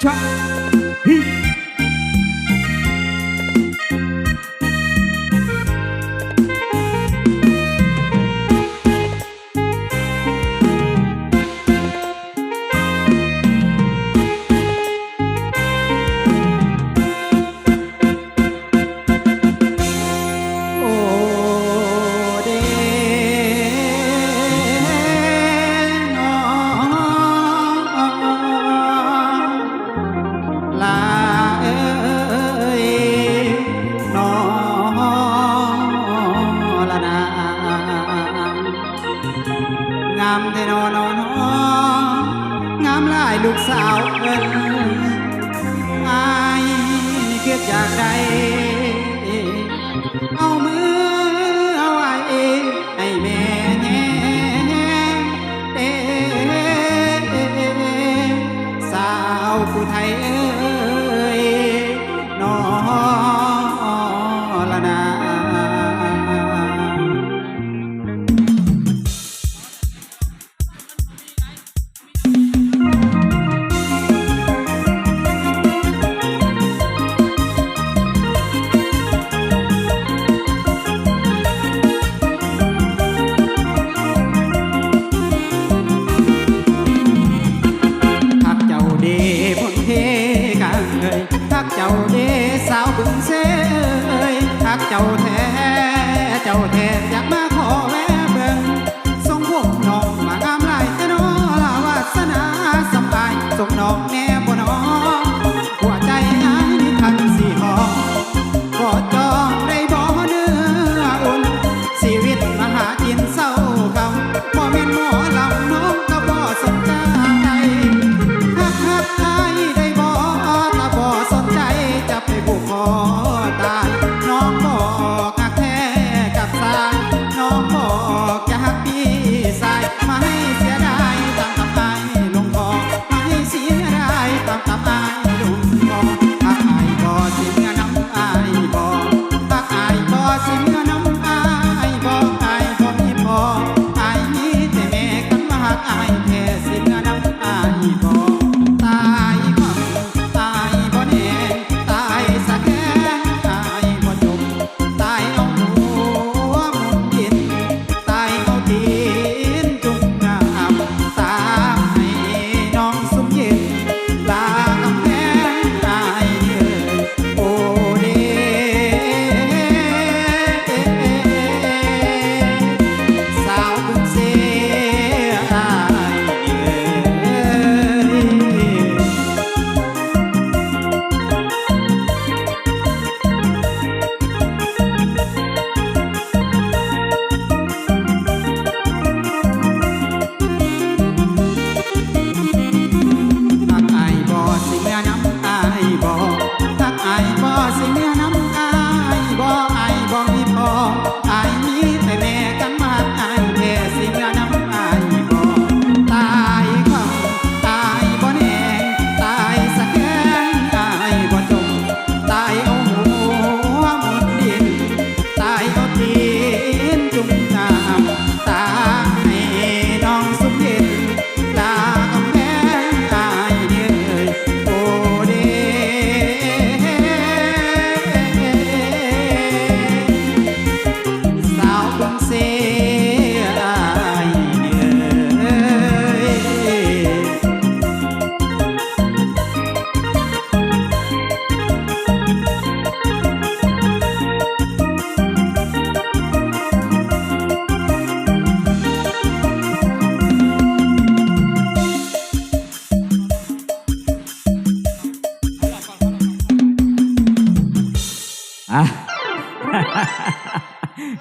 Try. นอนงามลายลูกสาวเอินอายเกิดจากใด เจ้าเด้สาวบึงเซ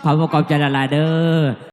ขอประกอบใจละลายเด้อ